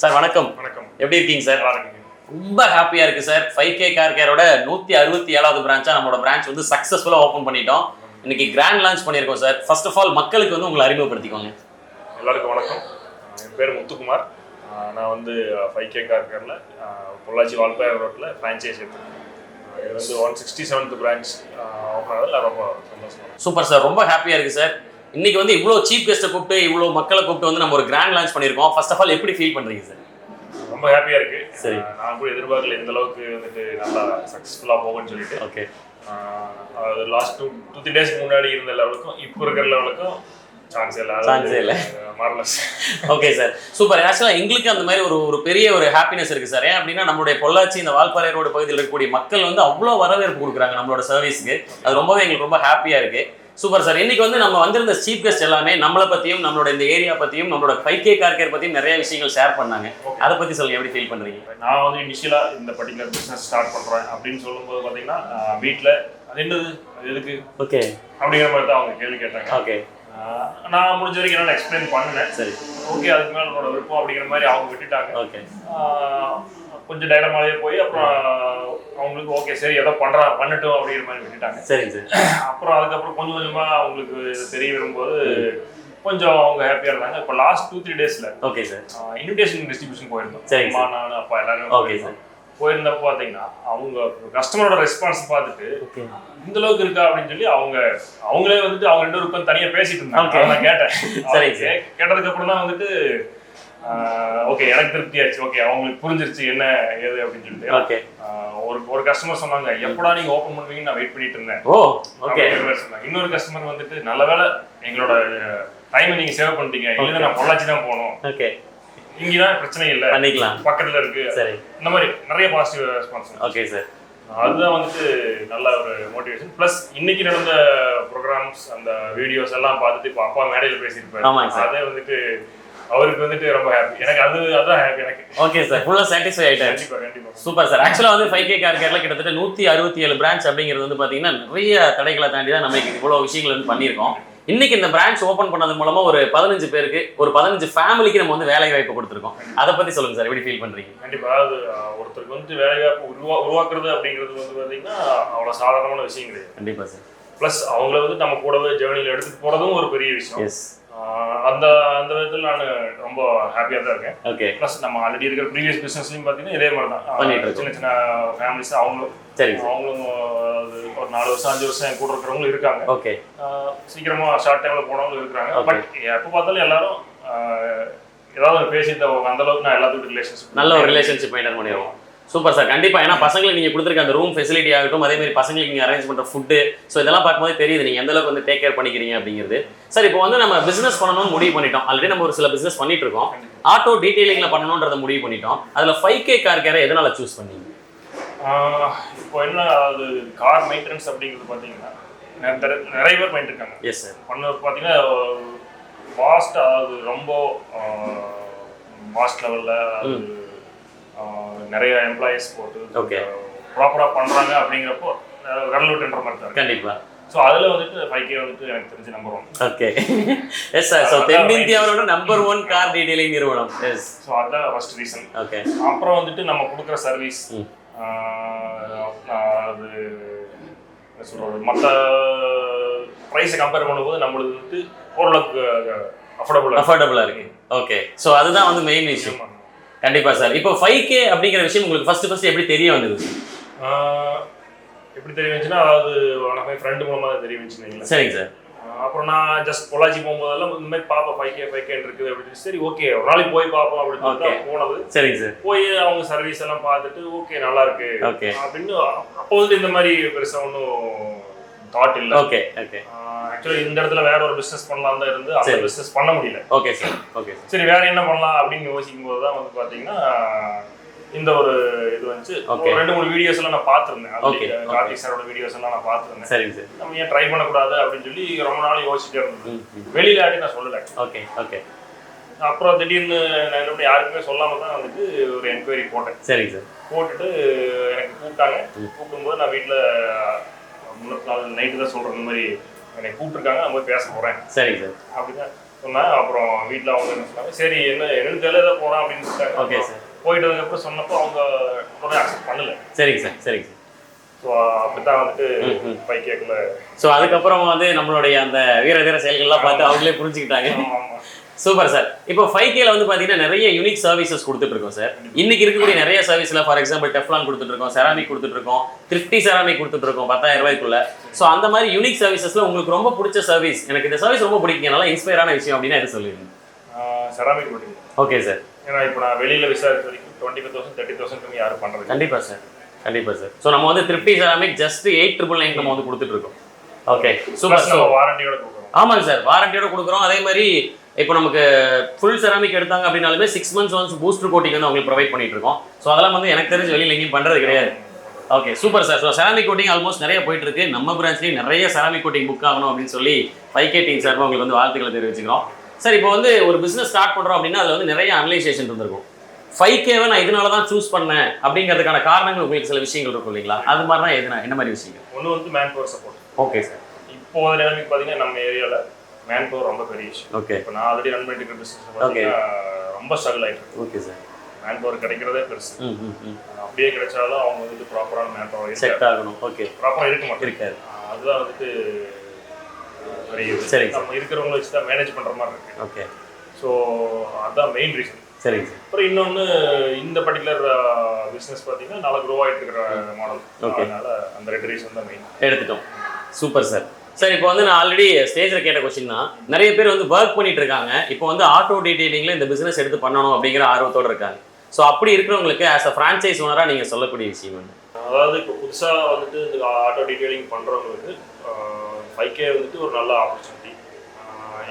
Sir வணக்கம். வணக்கம். எப்படி இருக்கீங்க சார்? ரொம்ப ஹாப்பியா இருக்கு சார். ஃபைவ் கே கார் கேரோட நூத்தி அறுபத்தி ஏழாவது பிரான்ச்சா நம்மளோட பிரான்ச் வந்து சக்சஸ்ஃபுல்லா ஓப்பன் பண்ணிட்டோம். இன்னைக்கு கிராண்ட் லான்ச் பண்ணியிருக்கோம் சார். ஃபர்ஸ்ட் ஆஃப் ஆல் மக்களுக்கு வந்து உங்களை அறிமுகப்படுத்திக்கோங்க. எல்லாருக்கும் வணக்கம். என் பேர் முத்துக்குமார். நான் வந்து ஃபைவ் கே கார்கரில் பொள்ளாச்சி வால்பாறை ரோட்டில் ஃப்ரான்ச்சைஸ் எடுத்துருக்கேன். இது வந்து one sixty seventh branch open ஆகுது. ரொம்ப சந்தோஷம் சூப்பர் சார். ரொம்ப ஹாப்பியா இருக்கு சார். இன்னைக்கு வந்து இவ்வளோ சீப் கெஸ்ட்டை கூப்பிட்டு இவ்வளோ மக்களை கூப்பிட்டு வந்து நம்ம ஒரு கிராண்ட் லான்ச் பண்ணியிருக்கோம். ஃபர்ஸ்ட் ஆஃப் ஆல் எப்படி ஃபீல் பண்றீங்க சார் ரொம்ப ஹாப்பியாக இருக்கு. சரி. நான் கூட எதிர்பார்க்கல இந்த அளவுக்கு வந்துட்டு நல்லா சக்ஸஸ்ஃபுல்லாக போகும்னு சொல்லிட்டு. ஓகே அது லாஸ்ட் டூ டூ த்ரீ டேஸ்க்கு முன்னாடி இருந்த லெவலுக்கும் இப்போ இருக்கிற லெவலுக்கும் சான்ஸ் இல்லை. ஏ இல்ல. ஓகே சார் சூப்பர் ஆக்சுவலாக எங்களுக்கு அந்த மாதிரி ஒரு ஒரு பெரிய ஒரு ஹாப்பினஸ் இருக்கு சார் ஏன் அப்படின்னா நம்மளுடைய பொள்ளாச்சி இந்த வால்பாறை ரோடு பகுதியில் இருக்கக்கூடிய மக்கள் வந்து அவ்வளோ வரவேற்பு கொடுக்குறாங்க நம்மளோட சர்வீஸ்க்கு அது ரொம்பவே எங்களுக்கு ரொம்ப ஹாப்பியாக இருக்கு. சூப்பர் சார் இன்னைக்கு வந்து நம்ம வந்திருந்த சீஃப் கெஸ்ட் எல்லாமே நம்மளை பற்றியும் நம்மளோட இந்த ஏரியா பற்றியும் நம்மளோட ஃபைவ் கே கார் கேர் பற்றியும் நிறைய விஷயங்கள் ஷேர் பண்ணாங்க. அதை பற்றி சொல்லுங்க எப்படி ஃபீல் பண்ணுறீங்க நான் வந்து இனிஷியலாக இந்த பர்டிகுலர் பிஸ்னஸ் ஸ்டார்ட் பண்ணுறேன் அப்படின்னு சொல்லும்போது பார்த்தீங்கன்னா வீட்டில் அது என்னது? அது எதுக்கு? ஓகே அப்படிங்கிற மாதிரி தான் அவங்க கேள்வி கேட்டாங்க. ஓகே நான் முடிஞ்ச வரைக்கும் என்னால் எக்ஸ்பிளைன் பண்ணினேன் சரி. ஓகே அதுக்கு மேலே என்னோட விருப்பம் அப்படிங்கிற மாதிரி அவங்க விட்டுட்டாங்க. ஓகே கொஞ்சம் டைலமாலே போய் அப்புறம் அவங்களுக்கு ஓகே சரி ஏதோ பண்ணுறா பண்ணட்டும் அப்படிங்கிற மாதிரி விட்டுட்டாங்க. சரிங்க சார். அப்புறம் அதுக்கப்புறம் கொஞ்சம் கொஞ்சமாக அவங்களுக்கு தெரிய வரும்போது கொஞ்சம் அவங்க ஹாப்பியாக இருந்தாங்க. இப்போ லாஸ்ட் டூ த்ரீ டேஸில் ஓகே சார் இன்விடேஷன் டிஸ்ட்ரிபியூஷன் போயிருந்தோம். சரிங்க அம்மா நான் அப்பா எல்லாருமே ஓகே போயிருந்தோம். போயிருந்தப்ப பார்த்தீங்கன்னா அவங்க கஸ்டமரோட ரெஸ்பான்ஸ் பார்த்துட்டு இந்த அளவுக்கு இருக்கா? அப்படின்னு சொல்லி அவங்க அவங்களே வந்துட்டு அவங்க ரெண்டு பேரும் தனியா பேசிட்டு இருந்தாங்க. நான் கேட்டேன். சரி, கேட்டதுக்கு அப்புறம் தான் வந்துட்டு ஓகே எனக்கு திருப்தி ஆச்சு ஓகே அவங்களுக்கு புரிஞ்சிருச்சு என்ன ஏது அப்படின்னு சொல்லிட்டு. ஓகே ஒரு ஒரு கஸ்டமர் சொன்னாங்க எப்படா நீங்க ஓபன் பண்ணுவீங்கன்னு நான் வெயிட் பண்ணிட்டு இருந்தேன். ஓ ஓகே சொன்னாங்க. இன்னொரு கஸ்டமர் வந்துட்டு நல்ல வேளை எங்களோட டைமை நீங்க சேவ் பண்ணிட்டீங்க. இல்லைன்னா நான் பொள்ளாச்சி தான் போகணும். ஓகே இங்கதான் பிரச்சனை இல்லை. பண்ணிக்கலாம். பக்கத்துல இருக்கு. சரி. இந்த மாதிரி நிறைய பாசிட்டிவ் ரெஸ்பான்ஸ் ஓகே சார் அதுதான் வந்துட்டு நல்ல ஒரு மோட்டிவேஷன் ப்ளஸ் இன்னைக்கு நடந்த ப்ரோக்ராம்ஸ் அந்த வீடியோஸ் எல்லாம் பார்த்துட்டு இப்போ அப்பா மேடையில் பேசியிருப்பாரு. அதே வந்துட்டு அவருக்கு வந்துட்டு ரொம்ப ஹாப்பி எனக்கு அது அதுதான் ஹாப்பி எனக்கு. ஓகே சார் ஃபுல்லாக சாட்டிஸ்ஃபை ஆயிட்டாரு. கண்டிப்பா கண்டிப்பா. சூப்பர் சார் ஆக்சுவலாக வந்து ஃபைவ் கே கார் கேரில் கிட்டத்தட்ட நூற்றி அறுபத்தி ஏழு பிரான்ச் அப்படிங்கிறது வந்து பார்த்தீங்கன்னா நிறைய தடைகளை தாண்டி தான் நம்ம இவ்வளோ விஷயங்கள் வந்து பண்ணியிருக்கோம். இன்னைக்கு இந்த பிரான்ச் ஓப்பன் பண்ணது மூலமா ஒரு பதினஞ்சு பேருக்கு ஒரு பதினஞ்சு ஃபேமிலிக்கு நம்ம வந்து வேலை வாய்ப்பு கொடுத்துருக்கோம். அதை பற்றி சொல்லுங்க சார் எப்படி ஃபீல் பண்ணுறீங்க கண்டிப்பா அதாவது ஒருத்தருக்கு வந்துட்டு வேலைவாய்ப்பு உருவா உருவாக்குறது அப்படிங்கிறது வந்து பார்த்தீங்கன்னா அவ்வளோ சாதாரணமான விஷயம் கிடையாது. கண்டிப்பாக சார் ப்ளஸ் அவங்கள வந்து நம்ம கூடவே ஜேர்னியில் எடுத்துட்டு போறதும் ஒரு பெரிய விஷயம். அந்த அந்த விதத்தில் நான் ரொம்ப ஹாப்பியாக தான் இருக்கேன். ஓகே ப்ளஸ் நம்ம ஆல்ரெடி இருக்கிற ப்ரீவியஸ் பிஸ்னஸ்லையும் பார்த்தீங்கன்னா இதே மாதிரி தான். சின்ன சின்ன ஃபேமிலிஸ் அவங்களும் சார். அவங்களும் ஒரு நாலு வருஷம் அஞ்சு வருஷம் என் கூட இருக்கிறவங்களும் இருக்காங்க. ஓகே ஆஹ் சீக்கிரமா ஷார்ட் டைம்ல போனவங்களும் இருக்கிறாங்க. பட் எப்போ பார்த்தாலும் எல்லாரும் ஏதாவது ஒரு பேசி தருவாங்க அந்த அளவுக்கு நான் எல்லாத்துக்கும் ரிலேஷன்ஷிப் நல்ல ஒரு ரிலேஷன்ஷிப் மெயின்டைன் பண்ணிடுவோம். சூப்பர் சார் கண்டிப்பா. ஏன்னா பசங்களுக்கு நீங்க கொடுத்துருக்க அந்த ரூம் ஃபெசிலிட்டி ஆகட்டும் அதே மாதிரி பசங்களுக்கு நீங்க அரேஞ்ச் பண்ற ஃபுட்டு ஸோ இதெல்லாம் பார்க்கும்போது தெரியுது. நீங்க எந்த அளவுக்கு வந்து டேக் கேர் பண்ணிக்கிறீங்க அப்படிங்கிறது. சார் இப்போ வந்து நம்ம பிசினஸ் பண்ணணும்னு முடிவு பண்ணிட்டோம். ஆல்ரெடி நம்ம ஒரு சில பிசினஸ் பண்ணிட்டு இருக்கோம். ஆட்டோ டீடைலிங்ல பண்ணணுன்றத முடிவு பண்ணிட்டோம். அதுல ஃபைவ் கே கார் கேரை எதனால சூஸ் பண்ணீங்க? இப்போ என்ன அதாவது கார் மெயின்டெனன்ஸ் அப்படிங்கிறது பார்த்தீங்கன்னா நிறைய பேர் பண்ணிட்டு இருக்காங்க. எஸ் சார் பண்ண பார்த்தீங்கன்னா ஃபாஸ்ட் அதாவது ரொம்ப ஃபாஸ்ட் லெவலில் அது நிறைய எம்ப்ளாயிஸ் போட்டு Okay. ப்ராப்பராக பண்ணுறாங்க அப்படிங்கிறப்போ விரல் விட்டுன்ற மாதிரி தான் இருக்கு. கண்டிப்பா. ஸோ அதில் வந்துட்டு ஃபைவ் கே வந்துட்டு எனக்கு தெரிஞ்சு number one okay yes sir so தென்னிந்தியாவோட number one car detailing நிறுவனம். எஸ் ஸோ அதுதான் ஃபர்ஸ்ட் ரீசன் ஓகே அப்புறம் வந்துட்டு நம்ம கொடுக்குற சர்வீஸ். அது சொல்றது மற்ற ப்ரைஸை கம்பேர் பண்ணும்போது நம்மளுக்கு வந்துட்டு ஓரளவுக்கு அஃபோர்டபுள் அஃபோர்டபுளா இருக்கு. ஓகே ஸோ அதுதான் வந்து மெயின் விஷயம் கண்டிப்பா சார். இப்போ ஃபைவ் கே அப்படிங்கிற விஷயம் உங்களுக்கு ஃபர்ஸ்ட் ஃபர்ஸ்ட் எப்படி தெரிய வந்தது? எப்படி தெரிய வந்துச்சுன்னா அதாவது நம்ம ஃப்ரெண்டு மூலமாக தான் தெரிய வந்துச்சுங்களேன் சரிங்க சார். அப்புறம் நான் ஜஸ்ட் பொள்ளாச்சி போகும்போதெல்லாம் இந்த மாதிரி பார்ப்பேன் ஃபைவ் கே ஃபைவ் கே இருக்குது அப்படின்னு சரி ஓகே ஒரு நாளைக்கு போய் பார்ப்போம் அப்படின்னு. தான் போனது. சரிங்க சார். போய் அவங்க சர்வீஸ் எல்லாம் பார்த்துட்டு ஓகே நல்லா இருக்கு ஓகே அப்படின்னு அப்போ வந்து இந்த மாதிரி பெருசா ஒன்றும் தாட் இல்லை. ஓகே ஓகே ஆக்சுவலி இந்த இடத்துல வேற ஒரு பிசினஸ் பண்ணலாம் தான் இருந்து அந்த. பிசினஸ் பண்ண முடியல. ஓகே சார் ஓகே சார் வேற என்ன பண்ணலாம் அப்படின்னு யோசிக்கும் போது தான் வந்து பாத்தீங்கன்னா இந்த ஒரு இது வந்து ரெண்டு மூணு வீடியோஸ் எல்லாம் நான் பார்த்துருந்தேன். கார்த்திக் சாரோட வீடியோஸ் எல்லாம் நான் பார்த்துருந்தேன். சரிங்க சார் நம்ம ஏன் ட்ரை பண்ணக்கூடாது அப்படின்னு சொல்லி ரொம்ப நாள் யோசிச்சுட்டே இருந்தது. வெளியில யார்ட்டையும் நான் சொல்லலை. ஓகே ஓகே அப்புறம் திடீர்னு நான் என்ன யாருக்குமே சொல்லாம தான் வந்துட்டு ஒரு என்கொயரி போட்டேன். சரிங்க சார் போட்டுட்டு எனக்கு கூப்பிட்டாங்க. கூப்பிடும்போது நான் வீட்டில் நைட்டு தான் சொல்கிறேன் இந்த மாதிரி என்னை கூப்பிட்டுருக்காங்க நான் போய் பேச போகிறேன் சரிங்க சார். அப்படின்னா சொன்னேன் அப்புறம் வீட்டில் அவங்க என்ன சொன்னாங்க சரி என்ன எனக்கு தெரியல போகலாம் அப்படின்னு சொல்லிட்டாங்க Okay, sir. போயிட்டு அதுக்கப்புறம் சொன்னப்போ அவங்க உடனே அக்செப்ட் பண்ணல. சரிங்க சார் சரிங்க சார். ஸோ அப்படித்தான் வந்துட்டு பை கேட்கல ஸோ அதுக்கப்புறம் வந்து நம்மளுடைய அந்த வீர தீர செயல்கள்லாம் பார்த்து அவங்களே புரிஞ்சுக்கிட்டாங்க. Super sir. இப்போ ஃபைவ் கேல வந்து பார்த்தீங்கன்னா நிறைய யூனிக் சர்வீசஸ் கொடுத்துட்டு இருக்கோம் சார். இன்னைக்கு இருக்கக்கூடிய நிறைய சர்வீஸ்ல ஃபார் எக்ஸாம்பிள் டெஃப்லான் கொடுத்துட்டு இருக்கோம் செராமிக் கொடுத்துட்டு இருக்கோம் திருப்தி செராமிக் கொடுத்துட்டு இருக்கோம் பத்தாயிரம் ரூபாய்க்குள்ள. ஸோ அந்த மாதிரி யூனிக் சர்வீசஸ்ல உங்களுக்கு ரொம்ப பிடிச்ச சர்வீஸ் எனக்கு இந்த சர்வீஸ் ரொம்ப பிடிக்கும். நல்லா இன்ஸ்பயரான விஷயம் அப்படின்னா எது சொல்லுவீங்க? செராமிக் ஓகே சார் ஏன்னா இப்போ நான் வெளியில் விசாரிச்ச வரைக்கும் twenty five thousand thirty thousand யாரும் பண்ணுறது கண்டிப்பா சார் கண்டிப்பா சார் ஸோ நம்ம வந்து திருப்தி ceramic just eight triple nine நம்ம வந்து கொடுத்துட்டு இருக்கோம் ஓகே சூப்பர் நம்ம வாரண்டியோட கொடுக்குறோம். ஆமாங்க சார் வாரண்டியோட கொடுக்குறோம். அதே மாதிரி இப்போ நமக்கு ஃபுல் செராமிக் எடுத்தாங்க அப்படின்னாலுமே six months once booster coating வந்து அவங்களுக்கு ப்ரொவைட் பண்ணிட்டு இருக்கோம் ஸோ அதெல்லாம் வந்து எனக்கு தெரிஞ்சு வெளியில் எங்கேயும் பண்ணுறது கிடையாது. Okay super sir so ceramic coating almost நிறைய போயிட்டு இருக்கு நம்ம பிரான்ச்லேயும் நிறைய செராமிக் கோட்டிங் புக் ஆகணும் அப்படின்னு சொல்லி ஃபைவ் கே டீம் சார்பாக உங்களுக்கு வந்து வாழ்த்துக்களை தெரிவிச்சுக்கிறோம். சார் இப்போ வந்து ஒரு பிஸ்னஸ் ஸ்டார்ட் பண்ணுறோம் அப்படின்னா அதில் வந்து நிறைய அனலைசேஷன் இருந்திருக்கும். ஃபைவ் கேவை நான் இதனால தான் சூஸ் பண்ணேன் அப்படிங்கிறதுக்கான காரணங்கள் உங்களுக்கு சில விஷயங்கள் இருக்கும் இல்லைங்களா? அது மாதிரி தான் எதுனா என்ன மாதிரி விஷயங்கள்? ஒன்று வந்து man power support okay sir இப்போ நிலைமைக்கு பார்த்தீங்கன்னா நம்ம ஏரியாவில் மேன் பவர் ரொம்ப பெரிய விஷயம் ஓகே இப்போ நான் ஆல்ரெடி ரன் பண்ணிட்டு இருக்கிற பிஸ்னஸ் பார்த்தீங்கன்னா ரொம்ப ஸ்ட்ரகிள் ஆகிட்டு ஓகே சார் மேன் பவர் கிடைக்கிறதே பெருசு. அப்படியே கிடைச்சாலும் அவங்க வந்துட்டு ப்ராப்பரான மேன் பவர் செட் ஆகணும். ஓகே ப்ராப்பராக இருக்க மாட்டேங்குது இருக்காது. அதுதான் வந்துட்டு பெரிய சார். நம்ம இருக்கிறவங்கள வச்சு தான் மேனேஜ் பண்ணுற மாதிரி இருக்கு. ஓகே ஸோ அதுதான் மெயின் ரீசன் சரிங்க சார் அப்புறம் இன்னொன்று இந்த பர்டிகுலர் பிஸ்னஸ் பார்த்தீங்கன்னா நல்லா க்ரோ ஆகிட்டு இருக்கிற மாடல் Okay. அதனால அந்த ரெண்டு ரீசன் தான் மெயின் எடுத்துட்டோம். சூப்பர் சார் சார் இப்போ வந்து நான் ஆல்ரெடி ஸ்டேஜில் கேட்ட கொஸ்டின் தான் நிறைய பேர் வந்து ஒர்க் பண்ணிட்டு இருக்காங்க. இப்போ வந்து ஆட்டோ டீடைலிங்கில் இந்த பிஸ்னஸ் எடுத்து பண்ணணும் அப்படிங்கிற ஆர்வத்தோட இருக்காங்க. ஸோ அப்படி இருக்கிறவங்களுக்கு ஆஸ் அ ஃப்ரான்ச்சைஸ் ஓனராக நீங்கள் சொல்லக்கூடிய விஷயம் வந்து அதாவது இப்போ புதுசாக வந்துட்டு இந்த ஆட்டோ டீட்டெயிலிங் பண்ணுறவங்களுக்கு ஃபைவ் கே வந்துட்டு ஒரு நல்ல ஆப்பர்ச்சுனிட்டி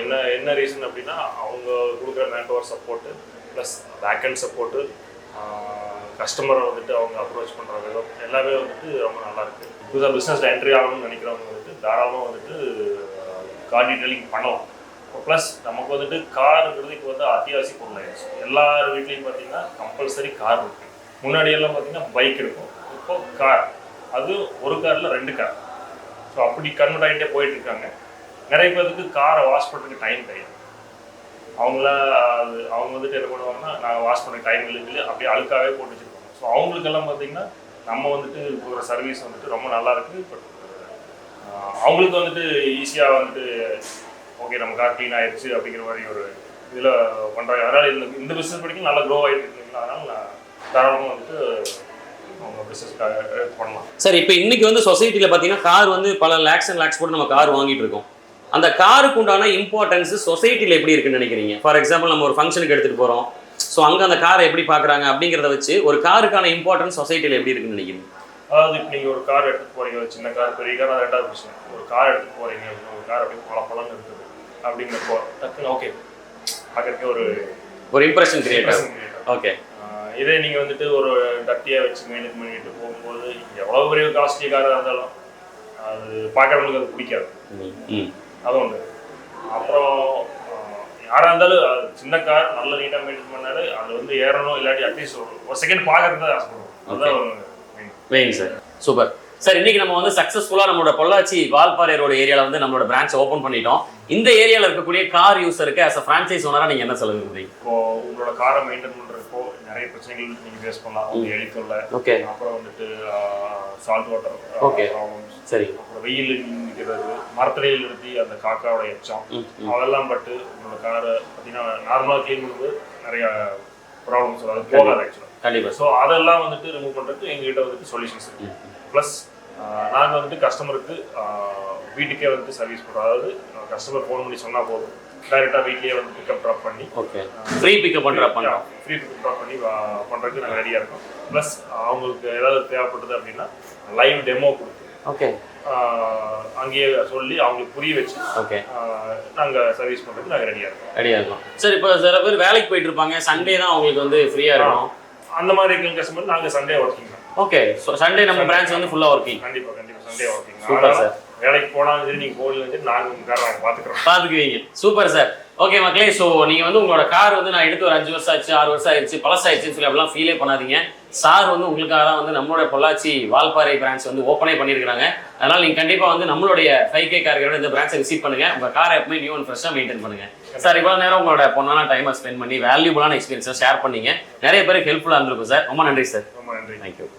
என்ன என்ன ரீசன் அப்படின்னா அவங்க கொடுக்குற man power support plus back and support கஸ்டமரை வந்துட்டு அவங்க அப்ரோச் பண்ணுற விதம் எல்லாமே வந்துட்டு ரொம்ப நல்லா புதுசாக பிஸ்னஸில் என்ட்ரி ஆகணும்னு நினைக்கிறவங்க வந்துட்டு தாராளமாக வந்துட்டு கார் டீட்டெயிலிங் பண்ணலாம். ப்ளஸ் நமக்கு வந்துட்டு காருங்கிறது இப்போ வந்து அத்தியாவசிய பொருள் ஆயிடுச்சு. எல்லார் வீட்லேயும் பார்த்தீங்கன்னா கம்பல்சரி கார் இருக்கும் முன்னாடி எல்லாம் பார்த்தீங்கன்னா பைக் இருக்கும். இப்போ கார் அது ஒரு காரில் ரெண்டு கார் ஸோ அப்படி கன்வெர்ட் ஆகிட்டே போயிட்டுருக்காங்க நிறைய பேருக்கு காரை வாஷ் பண்ணுறதுக்கு டைம் கிடையாது. அவங்களா அது அவங்க வந்துட்டு என்ன பண்ணுவாங்கன்னா நாங்கள் வாஷ் பண்ண டைம் இல்லைன்னு அப்படியே அழுக்காகவே போட்டு வச்சிருப்பாங்க. ஸோ அவங்களுக்கெல்லாம் பார்த்தீங்கன்னா நம்ம வந்துட்டு போகிற சர்வீஸ் வந்துட்டு ரொம்ப நல்லா இருக்கு. பட் அவங்களுக்கு வந்துட்டு ஈஸியாக வந்துட்டு ஓகே நம்ம கார் க்ளீன் ஆயிடுச்சு அப்படிங்கிற மாதிரி ஒரு இதில் பண்ணுறாங்க அதனால் இந்த இந்த பிஸ்னஸ் படிக்கும் நல்லா க்ரோ ஆகிட்டு இருக்கீங்களா அதனால் நான் தாராளமாக வந்துட்டு அவங்க பிஸ்னஸ்க்காக பண்ணலாம். சார் இப்போ இன்னைக்கு வந்து சொசைட்டியில் பார்த்தீங்கன்னா கார் வந்து பல லேக்ஸ் அண்ட் லேக்ஸ் போட்டு நம்ம கார் வாங்கிட்டு இருக்கோம். அந்த காருக்கு உண்டான இம்பார்ட்டன்ஸ் சொசைட்டியில் எப்படி இருக்குன்னு நினைக்கிறீங்க? ஃபார் எக்ஸாம்பிள் நம்ம ஒரு ஃபங்க்ஷனுக்கு எடுத்துகிட்டு போகிறோம் ஸோ அங்கே அந்த காரை எப்படி பார்க்குறாங்க அப்படிங்கிறத வச்சு ஒரு காருக்கான இம்பார்ட்டன்ஸ் சொசைட்டியில் எப்படி இருக்குன்னு நினைக்கிறீங்க? அதாவது இப்போ நீங்கள் ஒரு கார் எடுத்துட்டு போறீங்க ஒரு சின்ன கார் பெரிய கார் அது ரெண்டாவது விஷயம் ஒரு கார் போறீங்க அப்படின்னா ஒரு கார் அப்படியே பல பழம் இருக்குது. அப்படிங்கிறப்போ டக்குன்னு ஓகே பார்க்கறதுக்கே ஒரு ஒரு இம்ப்ரெஷன் கிரியேட். ஓகே இதே நீங்கள் வந்துட்டு ஒரு டட்டியாக வச்சு மெயின்டைன் பண்ணிட்டு போகும்போது எவ்வளோ பெரிய காஸ்ட்லி காராக இருந்தாலும் அது பார்க்குறவங்களுக்கு அது பிடிக்காது. அது ஒன்று அப்புறம் ஆஹ் யாரா இருந்தாலும் சின்ன கார் நல்ல நீட்டாக மெயின்டைன் பண்ணாலே அது வந்து ஏறணும் இல்லாட்டி அட்லீஸ்ட் ஒரு செகண்ட் பார்க்கறது தான் ஆசைப்படுவோம். அதுதான். வெயிங் சார் சூப்பர் சார் இன்னைக்கு நம்ம வந்து சக்ஸஸ்ஃபுல்லாக நம்மளோட பொள்ளாச்சி வால்பாறை ரோடு ஏரியாவில் வந்து நம்மளோட பிரான்ச் ஓப்பன் பண்ணிட்டோம். இந்த ஏரியாவில் இருக்கக்கூடிய கார் யூஸருக்கு ஆஸ் அ ஃப்ரான்ச்சைஸ் ஓனராக நீங்கள் என்ன சொல்ல விரும்புறீங்க இப்போ உங்களோட காரை மெயின்டைன் பண்றப்போ நிறைய பிரச்சனைகள் நீங்க ஃபேஸ் பண்ணலாம். உங்க எலி தொல்லை ஓகே அப்புறம் வந்துட்டு சால்ட் வாட்டர் Okay. ப்ராப்ளம்ஸ் சரி. வெயில் நிற்கிறது மரத்தடியில் நிறுத்தி அந்த காக்காவோட எச்சம் அதெல்லாம் பட்டு உங்களோட காரை பார்த்தீங்கன்னா நார்மலாக க்ளீன் பண்ணும்போது நிறைய ப்ராப்ளம்ஸ் அதாவது போகாது ஆக்சுவலாக கண்டிப்பாக ஸோ அதெல்லாம் வந்துட்டு ரிமூவ் பண்ணுறதுக்கு எங்ககிட்ட வந்துட்டு சொல்யூஷன்ஸ் இருக்கு. ப்ளஸ் நாங்கள் வந்துட்டு கஸ்டமருக்கு வீட்டுக்கே வந்துட்டு சர்வீஸ் பண்ணுறோம் அதாவது கஸ்டமர் ஃபோன் பண்ணி சொன்னால் போதும். டைரெக்டாக வீட்லேயே வந்து பிக்கப் ட்ராப் பண்ணி ஓகே ஃப்ரீ பிக்கப் பண்ணுற பண்ணுறோம் ஃப்ரீ பிக்கப் ட்ராப் பண்ணி பண்றதுக்கு நாங்கள் ரெடியாக இருக்கோம். ப்ளஸ் அவங்களுக்கு ஏதாவது தேவைப்பட்டது அப்படின்னா லைவ் டெமோ கொடுத்து ஓகே அங்கேயே சொல்லி அவங்களுக்கு புரிய வச்சு ஓகே நாங்கள் சர்வீஸ் பண்ணுறதுக்கு நாங்கள் ரெடியாக இருக்கோம். ரெடியாக இருக்கும். சார் இப்போ சில பேர் வேலைக்கு போயிட்டு இருப்பாங்க. சண்டே தான் அவங்களுக்கு வந்து ஃப்ரீயாக இருக்கும் அந்த மாதிரி இருக்கிற கஸ்டமர் நாங்கள் Sunday working okay so Sunday நம்ம பிரான்ச் வந்து ஃபுல்லாக ஒர்க்கிங் கண்டிப்பாக கண்டிப்பாக சண்டே ஒர்க்கிங் Super, sir. வேலைக்கு போனாலும் சரி நீங்கள் போகலாம் சரி நாங்கள் உங்கள் காரை நாங்கள் பார்த்துக்குறோம் பார்த்துக்குவீங்க சூப்பர் சார் ஓகே மக்களே ஸோ நீங்கள் வந்து உங்களோட கார் வந்து நான் எடுத்து ஒரு அஞ்சு வருஷம் ஆச்சு ஆறு வருஷம் ஆயிடுச்சு பழசாயிடுச்சுன்னு சொல்லி அப்படிலாம் ஃபீலே பண்ணாதீங்க. சார் வந்து உங்களுக்காக தான் வந்து நம்மளோட பொள்ளாச்சி வால்பாறை பிரான்ச் வந்து ஓப்பனே பண்ணியிருக்காங்க அதனால் நீங்கள் கண்டிப்பாக வந்து நம்மளுடைய ஃபைவ் கே கார்களோட இந்த பிரான்ச்சை விசிட் பண்ணுங்க. உங்கள் காரை எப்பவுமே நியூ அண்ட் ஃப்ரெஷ்ஷாக மெயின்டைன் பண்ணுங்க. சார் இவ்வளோ நேரம் உங்களோட பொண்ணான டைமை ஸ்பெண்ட் பண்ணி வேல்யூபிளான எக்ஸ்பீரியன்ஸை ஷேர் பண்ணீங்க. நிறைய பேருக்கு ஹெல்ப்ஃபுல்லாக இருந்திருக்கும் சார் ரொம்ப நன்றி சார் ரொம்ப நன்றி. தேங்க்யூ